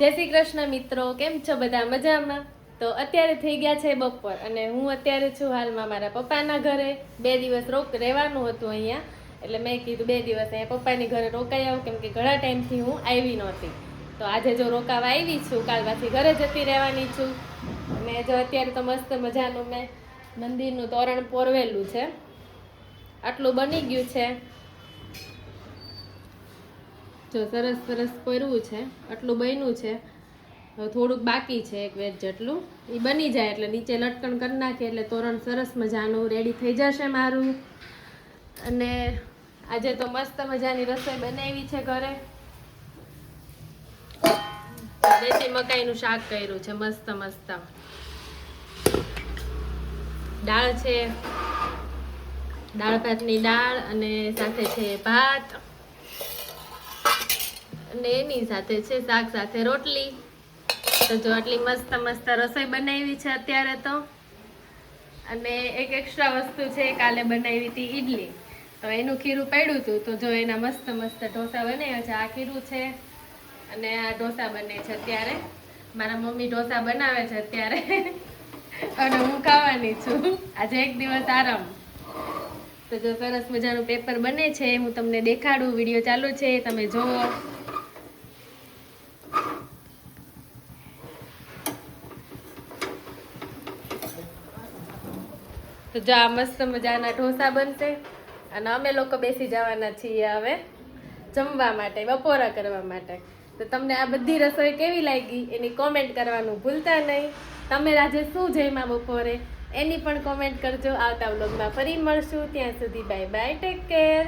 જય શ્રી કૃષ્ણ મિત્રો, કેમ છો બધા મજામાં? તો અત્યારે થઈ ગયા છે બપોર અને હું અત્યારે છું હાલમાં મારા પપ્પાના ઘરે. બે દિવસ રોક રહેવાનું હતું અહીંયા. એટલે મેં કીધું બે દિવસ અહીંયા પપ્પાની ઘરે રોકાઈ આવું, કેમ કે ઘણા ટાઈમથી હું આવી નહોતી. તો આજે જો રોકાવા આવી છું, કાલ પાછી ઘરે જતી રહેવાની છું. અને જો અત્યારે તો મસ્ત મજાનું મેં મંદિરનું તોરણ પોરવેલું છે. આટલું બની ગયું છે. જો સરસ સરસ પહેરવું છે, આટલું બન્યું છે. થોડુંક બાકી છે એક વેજ જેટલું. એ બની જાય એટલે નીચે લટકણ કરી નાખીએ એટલે તોરણ સરસ મજાનું રેડી થઈ જશે મારું. અને આજે તો મસ્ત મજાની રસોઈ બનાવી છે ઘરે. દેશી મકાઈનું શાક કર્યું છે, મસ્ત મસ્ત. દાળ છે, દાળ ભાતની દાળ અને સાથે છે ભાત. અને એની સાથે છે શાક સાથે રોટલી. તો જો આટલી મસ્ત મસ્ત રસોઈ બનાવી છે અત્યારે તો. અને એક એક્સ્ટ્રા વસ્તુ છે કાલે બનાવી હતી ઈડલી. તો એનું ખીરું પડ્યું હતું તો જો એના મસ્ત મસ્ત ઢોસા બનાવ્યા છે. આ ખીરું છે અને આ ઢોસા બને છે અત્યારે. મારા મમ્મી ઢોસા બનાવે છે અત્યારે. અને હું ખાવાની છું. આજે એક દિવસ આરામ. તો જો સરસ મજાનું પેપર બને છે, હું તમને દેખાડું, વીડિયો ચાલુ છે તમે જોવો તો જો આ મસ્ત મજાના ઢોસા બનશે. અને અમે લોકો બેસી જવાના છીએ હવે જમવા માટે, બપોરા કરવા માટે. તો તમને આ બધી રસોઈ કેવી લાગી એની કોમેન્ટ કરવાનું ભૂલતા નહીં. તમે આજે શું જમ્યા બપોરે? એની પણ કોમેન્ટ કરજો. આવતા વ્લોગમાં ફરી મળશું. ત્યાં સુધી બાય બાય ટેક કેર